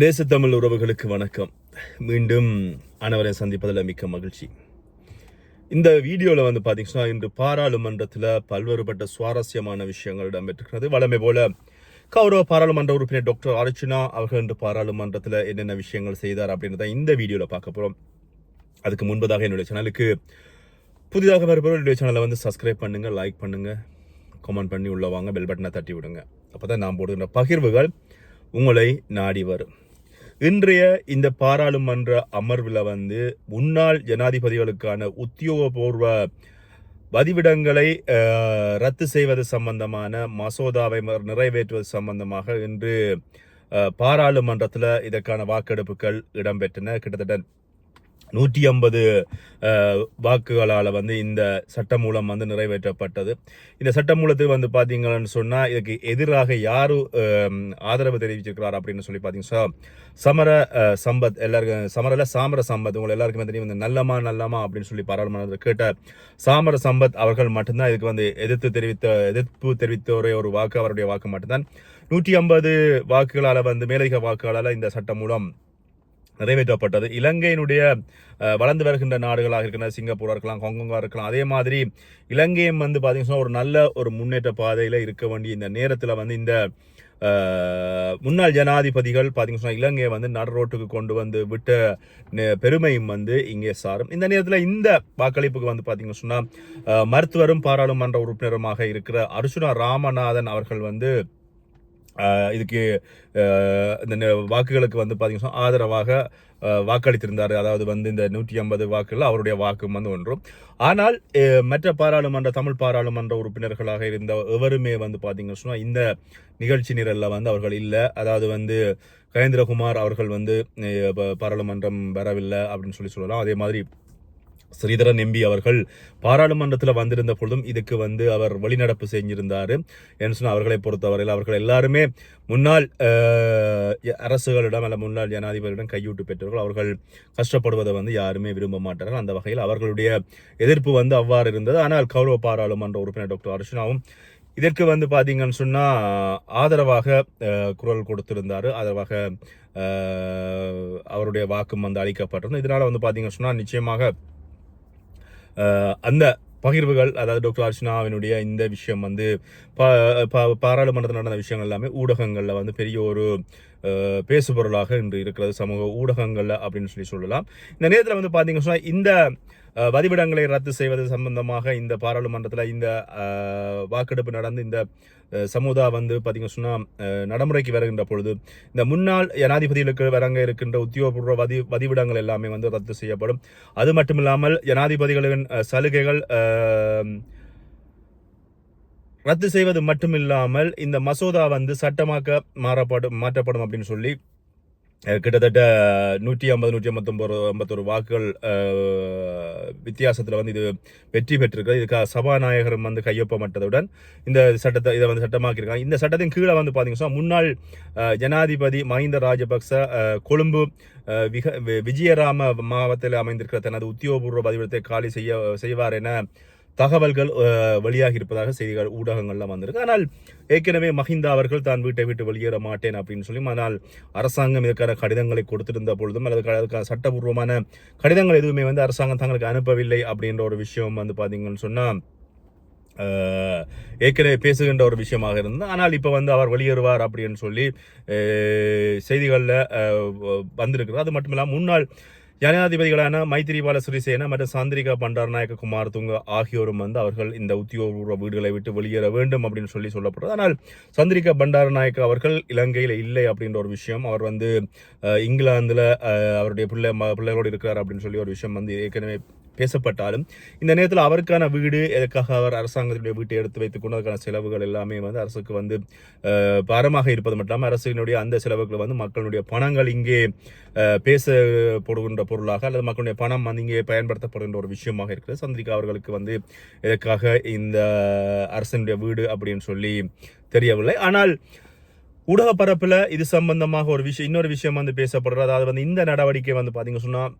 நேசத்தமிழ் உறவுகளுக்கு வணக்கம். மீண்டும் அனைவரை சந்திப்பதில் மிக்க மகிழ்ச்சி. இந்த வீடியோவில் வந்து பார்த்தீங்கன்னா இன்று பாராளுமன்றத்தில் பல்வேறுபட்ட சுவாரஸ்யமான விஷயங்கள் இடம்பெற்றிருக்கிறது. வளமை போல கௌரவ பாராளுமன்ற உறுப்பினர் டாக்டர் அர்ச்சனா அவர்கள் இன்று பாராளுமன்றத்தில் என்னென்ன விஷயங்கள் செய்தார் அப்படின்றத இந்த வீடியோவில் பார்க்க போகிறோம் அதுக்கு முன்பதாக என்னுடைய சேனலுக்கு புதிதாக வருபவர் என்னுடைய சேனலை வந்து சப்ஸ்கிரைப் பண்ணுங்கள் லைக் பண்ணுங்கள் கமெண்ட் பண்ணி உள்ளே வாங்க பெல் பட்டனை தட்டி விடுங்க. அப்பதான் நான் போடுகின்ற பகிர்வுகள் உங்களை நாடி வரும். இன்றைய இந்த பாராளுமன்ற அமர்வில் வந்து முன்னாள் ஜனாதிபதிகளுக்கான உத்தியோகபூர்வ வதிவிடங்களை ரத்து செய்வது சம்பந்தமான மசோதாவை நிறைவேற்றுவது சம்பந்தமாக இன்று பாராளுமன்றத்தில் இதற்கான வாக்கெடுப்புகள் இடம்பெற்றன. கிட்டத்தட்ட நூற்றி ஐம்பது வாக்குகளால் வந்து இந்த சட்டமூலம் வந்து நிறைவேற்றப்பட்டது. இந்த சட்டமூலத்துக்கு வந்து பார்த்தீங்கன்னு சொன்னால் இதுக்கு எதிராக யார் ஆதரவு தெரிவிச்சிருக்கிறார் அப்படின்னு சொல்லி பார்த்தீங்கன்னா சமர சம்பத் எல்லாருக்கும் சமரல சாமர சம்பத் உங்களை எல்லாருக்குமே தெரியும் வந்து நல்லமா நல்லமா அப்படின்னு சொல்லி பாராளுமன்றத்தில் கேட்ட சாமர சம்பத் அவர்கள் மட்டும்தான் இதுக்கு வந்து எதிர்த்து தெரிவித்த எதிர்ப்பு தெரிவித்த ஒரே ஒரு வாக்கு அவருடைய வாக்கு மட்டும்தான். நூற்றி ஐம்பது வாக்குகளால் வந்து மேலதிக வாக்குகளால் இந்த சட்டம் மூலம் நிறைவேற்றப்பட்டது. இலங்கையினுடைய வளர்ந்து வருகின்ற நாடுகளாக இருக்கின்ற சிங்கப்பூராக இருக்கலாம் ஹாங்காங்காக இருக்கலாம். அதே மாதிரி இலங்கையும் வந்து பார்த்தீங்கன்னா ஒரு நல்ல ஒரு முன்னேற்ற பாதையில் இருக்க வேண்டிய இந்த நேரத்தில் வந்து இந்த முன்னாள் ஜனாதிபதிகள் பார்த்தீங்கன்னா இலங்கையை வந்து நடுரோட்டுக்கு கொண்டு வந்து விட்ட நெ- பெருமையும் வந்து இங்கே சாரும். இந்த நேரத்தில் இந்த வாக்களிப்புக்கு வந்து பார்த்தீங்கன்னு சொன்னால் மருத்துவரும் பாராளுமன்ற உறுப்பினருமாக இருக்கிற அர்ஜுனா ராமநாதன் அவர்கள் வந்து இதுக்கு இந்த வாக்குகளுக்கு வந்து பார்த்தீங்கன்னா ஆதரவாக வாக்களித்திருந்தார். அதாவது வந்து இந்த நூற்றி ஐம்பது வாக்குகள் அவருடைய வாக்கும் வந்து ஒன்றும். ஆனால் மற்ற பாராளுமன்ற தமிழ் பாராளுமன்ற உறுப்பினர்களாக இருந்த எவருமே வந்து பார்த்தீங்கன்னு சொன்னால் இந்த நிகழ்ச்சி நிரலில் வந்து அவர்கள் இல்லை. அதாவது வந்து கயேந்திரகுமார் அவர்கள் வந்து பாராளுமன்றம் வரவில்லை அப்படின்னு சொல்லி சொல்லலாம். அதே மாதிரி ஸ்ரீதரன் எம்பி அவர்கள் பாராளுமன்றத்தில் வந்திருந்த பொழுதும் இதுக்கு வந்து அவர் வழிநடப்பு செஞ்சிருந்தார். என்று சொன்னால் அவர்களை பொறுத்தவரையில் அவர்கள் எல்லாருமே முன்னாள் அரசுகளிடம் அல்ல முன்னாள் ஜனாதிபதியிடம் கையூட்டு பெற்றவர்கள் அவர்கள் கஷ்டப்படுவதை வந்து யாருமே விரும்ப மாட்டார்கள். அந்த வகையில் அவர்களுடைய எதிர்ப்பு வந்து அவ்வாறு இருந்தது. ஆனால் கௌரவ பாராளுமன்ற உறுப்பினர் டாக்டர் அர்ஷனாவும் இதற்கு வந்து பார்த்தீங்கன்னு சொன்னால் ஆதரவாக குரல் கொடுத்திருந்தார். ஆதரவாக அவருடைய வாக்கும் வந்து அளிக்கப்பட்டிருந்தது. இதனால் வந்து பார்த்தீங்கன்னு சொன்னால் நிச்சயமாக அந்த பகிர்வுகள் அதாவது டாக்டர் அர்ச்சனாவினுடைய இந்த விஷயம் வந்து பா- பா- பாராளுமன்றத்தில் நடந்த விஷயங்கள் எல்லாமே ஊடகங்களில் வந்து பெரிய ஒரு பேசுபொருளாக இன்று இருக்கிறது சமூக ஊடகங்களில் அப்படின்னு சொல்லி சொல்லலாம். இந்த நேரத்தில் வந்து பார்த்தீங்கன்னு சொன்னால் இந்த வதிவிடங்களை ரத்து செய்வது சம்பந்தமாக இந்த பாராளுமன்றத்தில் இந்த வாக்கெடுப்பு நடந்து இந்த சமூதா சமுதா வந்து பார்த்தீங்கன்னு சொன்னால் நடைமுறைக்கு வருகின்ற பொழுது இந்த முன்னாள் ஜனாதிபதிகளுக்கு வரங்க இருக்கின்ற உத்தியோகபூர்வ வதி வதிவிடங்கள் எல்லாமே வந்து ரத்து செய்யப்படும். அது மட்டும் இல்லாமல் ஜனாதிபதிகளின் சலுகைகள் ரத்து செய்வது மட்டுமில்லாமல் இந்த மசோதா வந்து சட்டமாக்க மாறப்படும் மாற்றப்படும் அப்படின்னு சொல்லி கிட்டத்தட்ட நூற்றி ஐம்பது நூற்றி ஐம்பத்தொம்பது ஐம்பத்தொரு வாக்குகள் வித்தியாசத்தில் வந்து இது வெற்றி பெற்றிருக்கிறது இதுக்காக சபாநாயகரும் வந்து கையொப்பமிட்டதுடன் இந்த சட்டத்தை இதை வந்து சட்டமாக்கியிருக்காங்க. இந்த சட்டத்தின் கீழே வந்து பார்த்தீங்கன்னா முன்னாள் ஜனாதிபதி மஹிந்த ராஜபக்ச கொழும்பு விக வி- விஜயராம மாவட்டத்தில் அமைந்திருக்கிற தனது உத்தியோகபூர்வ பதிவிடத்தை காலி செய்ய செய்வார் என தகவல்கள் வெளியாகி இருப்பதாக செய்திகள் ஊடகங்கள்லாம் வந்திருக்கு. ஆனால் ஏற்கனவே மஹிந்தா அவர்கள் தான் வீட்டை விட்டு வெளியேற மாட்டேன் அப்படின்னு சொல்லி ஆனால் அரசாங்கம் இதற்கான கடிதங்களை கொடுத்திருந்த பொழுதும் அல்லது க- அதுக்கான சட்டபூர்வமான கடிதங்கள் எதுவுமே வந்து அரசாங்கம் தங்களுக்கு அனுப்பவில்லை அப்படின்ற ஒரு விஷயம் வந்து பார்த்தீங்கன்னு சொன்னால் ஏற்கனவே பேசுகின்ற ஒரு விஷயமாக இருந்தது. ஆனால் இப்போ வந்து அவர் வெளியேறுவார் அப்படின்னு சொல்லி செய்திகளில் வந்திருக்கிறார் அது மட்டும் இல்லாமல் முன்னாள் ஜனாதிபதிகளான மைத்திரிபால சிறிசேன மற்றும் சாந்திரிகா பண்டாரநாயக்க குமார் துங்க ஆகியோரும் வந்து அவர்கள் இந்த உத்தியோகபூர்வ வீடுகளை விட்டு வெளியேற வேண்டும் அப்படின்னு சொல்லி சொல்லப்படுறது. ஆனால் சந்திரிகா பண்டாரநாயக்க அவர்கள் இலங்கையில் இல்லை அப்படின்ற ஒரு விஷயம். அவர் வந்து இங்கிலாந்தில் அவருடைய பிள்ளை ம- பிள்ளைகளோடு இருக்கிறார் அப்படின்னு சொல்லி ஒரு விஷயம் வந்து ஏற்கனவே பேசப்பட்டாலும் இந்த நேரத்தில் அவருக்கான வீடு எதற்காக அவர் அரசாங்கத்தினுடைய வீட்டை எடுத்து வைத்துக்கொண்டு அதுக்கான செலவுகள் எல்லாமே வந்து அரசுக்கு வந்து பரமாக பாரமாக இருப்பது மட்டும் இல்லாமல் அரசினுடைய அந்த செலவுகள் வந்து மக்களுடைய பணங்கள் இங்கே பேசப்படுகின்ற பொருளாக அல்லது மக்களுடைய பணம் வந்து இங்கே பயன்படுத்தப்படுகின்ற ஒரு விஷயமாக இருக்கிறது. சந்திரிகா அவர்களுக்கு வந்து எதற்காக இந்த அரசனுடைய வீடு அப்படின்னு சொல்லி தெரியவில்லை. ஆனால் ஊடக பரப்பில் இது சம்பந்தமாக ஒரு விஷயம் இன்னொரு விஷயம் வந்து பேசப்படுறது அதாவது வந்து இந்த நடவடிக்கை வந்து பார்த்தீங்க சொன்னால்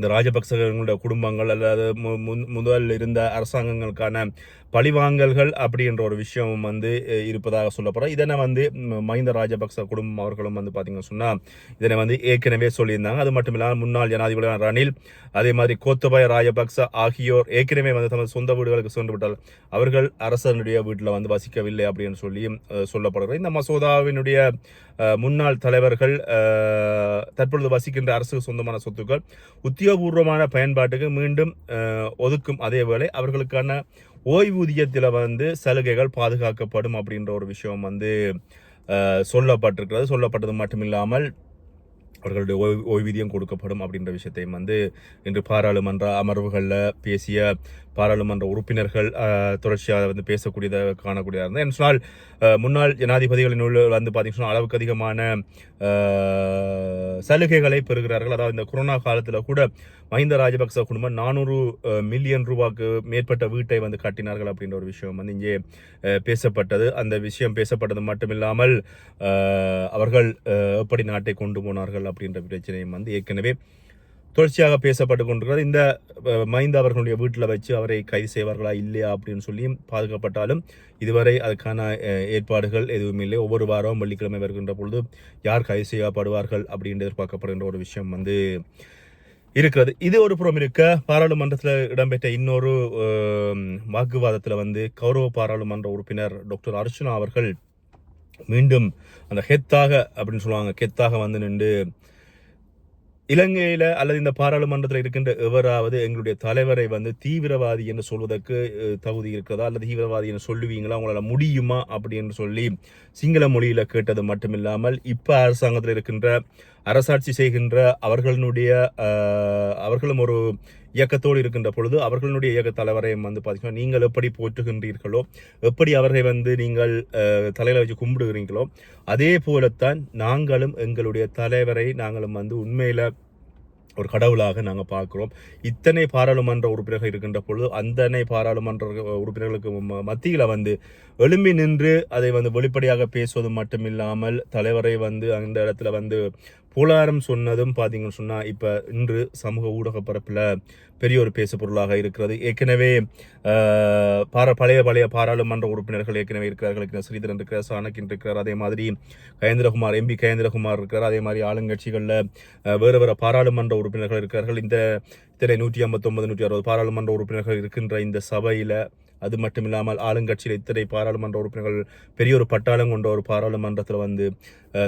இந்த ராஜபக்சர்களுடைய குடும்பங்கள் அல்லது மு- முதல் இருந்த அரசாங்கங்களுக்கான பழிவாங்கல்கள் அப்படின்ற ஒரு விஷயம் வந்து இருப்பதாக சொல்லப்படுறோம். இதனை வந்து மஹிந்த ராஜபக்ச குடும்பம் அவர்களும் வந்து பார்த்தீங்கன்னு சொன்னால் இதனை வந்து ஏற்கனவே சொல்லியிருந்தாங்க. அது மட்டும் இல்லாமல் முன்னாள் ஜனாதிபதியான ரணில் அதே மாதிரி கோத்தபாய ராஜபக்ச ஆகியோர் ஏற்கனவே வந்து தமது சொந்த வீடுகளுக்கு சென்று விட்டால் அவர்கள் அரசனுடைய வீட்டில் வந்து வசிக்கவில்லை அப்படின்னு சொல்லியும் சொல்லப்படுகிறது இந்த மசோதாவினுடைய முன்னாள் தலைவர்கள் தற்பொழுது வசிக்கின்ற அரசுக்கு சொந்தமான சொத்துக்கள் உத்தியோகபூர்வமான பயன்பாட்டுக்கு மீண்டும் ஒதுக்கும் அதே வேளை அவர்களுக்கான ஓய்வூதியத்தில் வந்து சலுகைகள் பாதுகாக்கப்படும் அப்படின்ற ஒரு விஷயம் வந்து சொல்லப்பட்டிருக்கிறது. சொல்லப்பட்டது மட்டும் இல்லாமல் அவர்களுடைய ஓய்வு ஓய்வூதியம் கொடுக்கப்படும் அப்படின்ற விஷயத்தையும் வந்து இன்று பாராளுமன்ற அமர்வுகளில் பேசிய பாராளுமன்ற உறுப்பினர்கள் தொடர்ச்சியாக வந்து பேசக்கூடியதாக காணக்கூடியதாக இருந்தது. என்று சொன்னால் முன்னாள் ஜனாதிபதிகளின் உள்ள வந்து பார்த்தீங்கன்னா அளவுக்கு அதிகமான சலுகைகளை பெறுகிறார்கள். அதாவது இந்த கொரோனா காலத்தில் கூட மஹிந்த ராஜபக்ச குடும்பம் நானூறு மில்லியன் ரூபாய்க்கு மேற்பட்ட வீட்டை வந்து கட்டினார்கள் அப்படின்ற ஒரு விஷயம் வந்து இங்கே பேசப்பட்டது. அந்த விஷயம் பேசப்பட்டது மட்டுமில்லாமல் அவர்கள் எப்படி நாட்டை கொண்டு போனார்கள் அப்படின்ற பிரச்சனையும் வந்து ஏற்கனவே தொடர்ச்சியாக பேசப்பட்டு கொண்டிருக்கிறது. இந்த மைந்த அவர்களுடைய வீட்டில் வச்சு அவரை கைது செய்வார்களா இல்லையா அப்படின்னு சொல்லியும் பாதுகாப்பட்டாலும் இதுவரை அதுக்கான ஏற்பாடுகள் எதுவும் இல்லை. ஒவ்வொரு வாரம் வெள்ளிக்கிழமை வருகின்ற பொழுது யார் கைது செய்யப்படுவார்கள் அப்படின்னு எதிர்பார்க்கப்படுகின்ற ஒரு விஷயம் வந்து இருக்கிறது. இது ஒரு புறம் இருக்க பாராளுமன்றத்தில் இடம்பெற்ற இன்னொரு வாக்குவாதத்தில் வந்து கௌரவ பாராளுமன்ற உறுப்பினர் டாக்டர் அர்ச்சனா அவர்கள் மீண்டும் அந்த ஹெத்தாக அப்படின்னு சொல்லுவாங்க. ஹெத்தாக வந்து நின்று இலங்கையில அல்லது இந்த பாராளுமன்றத்தில் இருக்கின்ற எவராவது எங்களுடைய தலைவரை வந்து தீவிரவாதி என்று சொல்வதற்கு தகுதி இருக்கிறதா? அல்லது தீவிரவாதி என்று சொல்லுவீங்களா? உங்களால் முடியுமா? அப்படின்னு சொல்லி சிங்கள மொழியில கேட்டது மட்டுமில்லாமல் இப்ப அரசாங்கத்தில் இருக்கின்ற அரசாட்சி செய்கின்ற அவர்களுடைய அவர்களும் ஒரு இயக்கத்தோடு இருக்கின்ற பொழுது அவர்களுடைய இயக்க தலைவரையும் வந்து பார்த்தீங்கன்னா நீங்கள் எப்படி போற்றுகின்றீர்களோ எப்படி அவரை வந்து நீங்கள் தலையில் வச்சு கும்பிடுகிறீங்களோ அதே போலத்தான் நாங்களும் எங்களுடைய தலைவரை நாங்களும் வந்து உண்மையில் ஒரு கடவுளாக நாங்கள் பார்க்குறோம். இத்தனை பாராளுமன்ற உறுப்பினர்கள் இருக்கின்ற பொழுது அந்தனை பாராளுமன்ற உறுப்பினர்களுக்கு மத்தியில் வந்து எழும்பி நின்று அதை வந்து வெளிப்படையாக பேசுவது மட்டுமில்லாமல் தலைவரை வந்து அந்த இடத்துல வந்து புலாரம் சொன்னதும் பார்த்தீங்கன்னு சொன்னால் இப்போ இன்று சமூக ஊடக பரப்பில் பெரிய ஒரு பேசு பொருளாக இருக்கிறது. ஏற்கனவே பார பழைய பழைய பாராளுமன்ற உறுப்பினர்கள் ஏற்கனவே இருக்கிறார்கள். ஏற்கனவே ஸ்ரீதரன் இருக்கிறார் சாணக்கின் இருக்கிறார் அதே மாதிரி கயேந்திரகுமார் எம்பி கயேந்திரகுமார் இருக்கிறார். அதே மாதிரி ஆளுங்கட்சிகளில் வேறு வேறு பாராளுமன்ற உறுப்பினர்கள் இருக்கிறார்கள். இந்த இத்தனை நூற்றி ஐம்பத்தொன்பது நூற்றி அறுபது பாராளுமன்ற உறுப்பினர்கள் இருக்கின்ற இந்த சபையில் அது மட்டும் இல்லாமல் ஆளுங்கட்சியில் இத்தனை பாராளுமன்ற உறுப்பினர்கள் பெரிய ஒரு பட்டாளம் கொண்ட ஒரு பாராளுமன்றத்தில் வந்து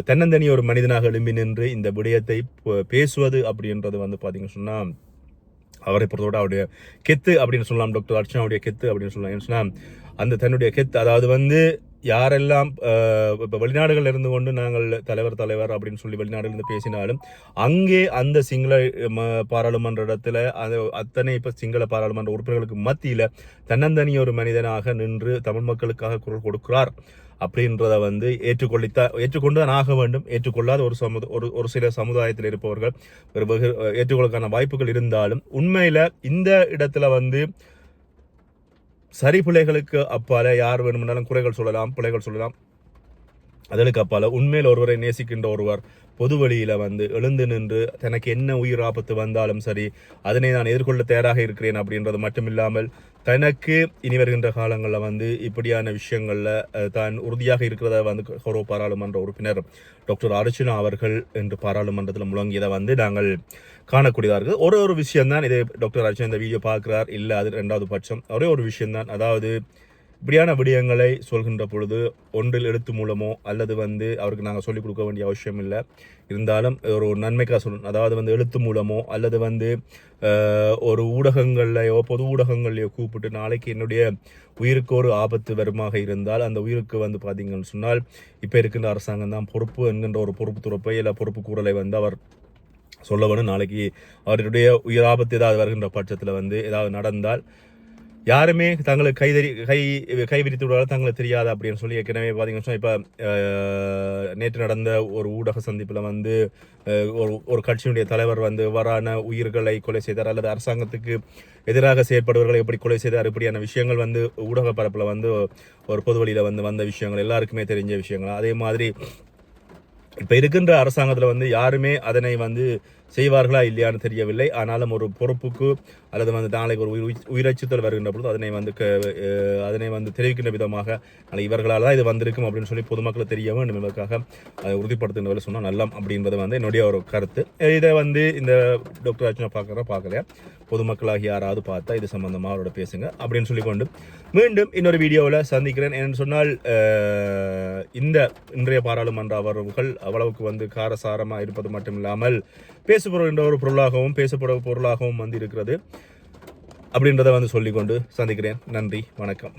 தன்னந்தனி ஒரு மனிதனாக எழும்பி நின்று இந்த விடயத்தை பேசுவது அப்படின்றது வந்து பார்த்தீங்கன்னு சொன்னால் அவரை பொறுத்தவரை அவருடைய கெத்து அப்படின்னு சொல்லலாம் டாக்டர் அர்ச்சனாவுடைய கெத்து அப்படின்னு சொல்லலாம். ஏன்னு சொன்னா அந்த தன்னுடைய கெத்து அதாவது வந்து யாரெல்லாம் அஹ், வெளிநாடுகள் இருந்து கொண்டு நாங்கள் தலைவர் தலைவர் அப்படின்னு சொல்லி வெளிநாடுல பேசினாலும் அங்கே அந்த சிங்கள ம- பாராளுமன்ற இடத்துல அது அத்தனை இப்போ சிங்கள பாராளுமன்ற உறுப்பினர்களுக்கு மத்தியில் தன்னந்தனி ஒரு மனிதனாக நின்று தமிழ் மக்களுக்காக குரல் கொடுக்கிறார் அப்படின்றத வந்து ஏற்றுக்கொள்ளித்தான் ஏற்றுக்கொண்டு தான் ஆக வேண்டும். ஏற்றுக்கொள்ளாத ஒரு சமுத ஒரு ஒரு சில சமுதாயத்தில் இருப்பவர்கள் ஏற்றுக்கொள்ளக்கான ஏற்றுக்கொள்ளுக்கான வாய்ப்புகள் இருந்தாலும் உண்மையில் இந்த இடத்துல வந்து சரி பிள்ளைகளுக்கு அப்பால யார் வேணும்னாலும் குறைகள் சொல்லலாம் பிள்ளைகள் சொல்லலாம். அதற்கு அப்பால உண்மையில் ஒருவரை நேசிக்கின்ற ஒருவர் பொது வழியில் வந்து எழுந்து நின்று தனக்கு என்ன உயிர் ஆபத்து வந்தாலும் சரி அதனை நான் எதிர்கொள்ள தயாராக இருக்கிறேன் அப்படின்றது மட்டுமில்லாமல் தனக்கு இனி வருகின்ற காலங்களில் வந்து இப்படியான விஷயங்களில் தான் உறுதியாக இருக்கிறத வந்து கௌரவ பாராளுமன்ற உறுப்பினர் டாக்டர் அர்ஜுனா அவர்கள் என்று பாராளுமன்றத்தில் முழங்கியதை வந்து நாங்கள் காணக்கூடியதாக இருக்குது ஒரு ஒரு விஷயம்தான் இதை டாக்டர் அர்ச்சனா இந்த வீடியோ பார்க்கிறார் இல்லை அது ரெண்டாவது பட்சம். ஒரே ஒரு விஷயம்தான் அதாவது இப்படியான விடயங்களை சொல்கின்ற பொழுது ஒன்றில் எழுத்து மூலமோ அல்லது வந்து அவருக்கு நாங்கள் சொல்லிக் கொடுக்க வேண்டிய அவசியம் இல்லை. இருந்தாலும் ஒரு நன்மைக்காக சொல்லணும். அதாவது வந்து எழுத்து மூலமோ அல்லது வந்து ஒரு ஊடகங்கள்லையோ பொது ஊடகங்கள்லையோ கூப்பிட்டு நாளைக்கு என்னுடைய உயிருக்கு ஒரு ஆபத்து வருமாக இருந்தால் அந்த உயிருக்கு வந்து பார்த்தீங்கன்னு சொன்னால் இப்போ இருக்கின்ற அரசாங்கம் தான் பொறுப்பு என்கின்ற ஒரு பொறுப்பு துறப்பை இல்லை பொறுப்பு கூறலை வந்து அவர் சொல்ல வேணும். நாளைக்கு அவருடைய உயிர் ஆபத்து ஏதாவது வருகின்ற பட்சத்தில் வந்து ஏதாவது நடந்தால் யாருமே தங்களுக்கு கைதறி கை கைவிரித்து விடுவாங்க தங்களுக்கு தெரியாது அப்படின்னு சொல்லி ஏற்கனவே பார்த்தீங்கன்னா இப்போ நேற்று நடந்த ஒரு ஊடக சந்திப்பில் வந்து ஒரு ஒரு கட்சியினுடைய தலைவர் வந்து வரான உயிர்களை கொலை செய்தார் அல்லது அரசாங்கத்துக்கு எதிராக செயற்படுவர்களை எப்படி கொலை செய்தார் இப்படியான விஷயங்கள் வந்து ஊடக பரப்பில் வந்து ஒரு பொது வழியில் வந்து வந்த விஷயங்கள் எல்லாருக்குமே தெரிஞ்ச விஷயங்கள். அதே மாதிரி இப்போ இருக்கின்ற அரசாங்கத்தில் வந்து யாருமே அதனை வந்து செய்வார்களா இல்லையான்னு தெரியவில்லை. ஆனாலும் ஒரு பொறுப்புக்கு அல்லது வந்து நாளைக்கு ஒரு உயிர் உயிரச்சுத்தல் வருகின்ற பொழுது அதனை வந்து அதனை வந்து தெரிவிக்கின்ற விதமாக இவர்களால் தான் இது வந்திருக்கும் அப்படின்னு சொல்லி பொதுமக்களை தெரிய வேண்டும் என்பதற்காக அதை உறுதிப்படுத்துகின்ற சொன்னால் நல்லம் அப்படின்றது வந்து என்னுடைய ஒரு கருத்து. இதை வந்து இந்த டாக்டர் அர்ச்சனா பார்க்குற பார்க்கலையா? பொதுமக்களாகி யாராவது பார்த்தா இது சம்மந்தமாக அவரோட பேசுங்க அப்படின்னு சொல்லிக்கொண்டு மீண்டும் இன்னொரு வீடியோவில் சந்திக்கிறேன். என்று சொன்னால் இந்த இன்றைய பாராளுமன்ற அவர்கள் அவ்வளவுக்கு வந்து காரசாரமாக இருப்பது மட்டும் இல்லாமல் பேசப்படுகின்ற ஒரு பொருளாகவும் பேசப்பட பொருளாகவும் வந்து இருக்கிறது அப்படின்றத வந்து சொல்லிக்கொண்டு சந்திக்கிறேன். நன்றி. வணக்கம்.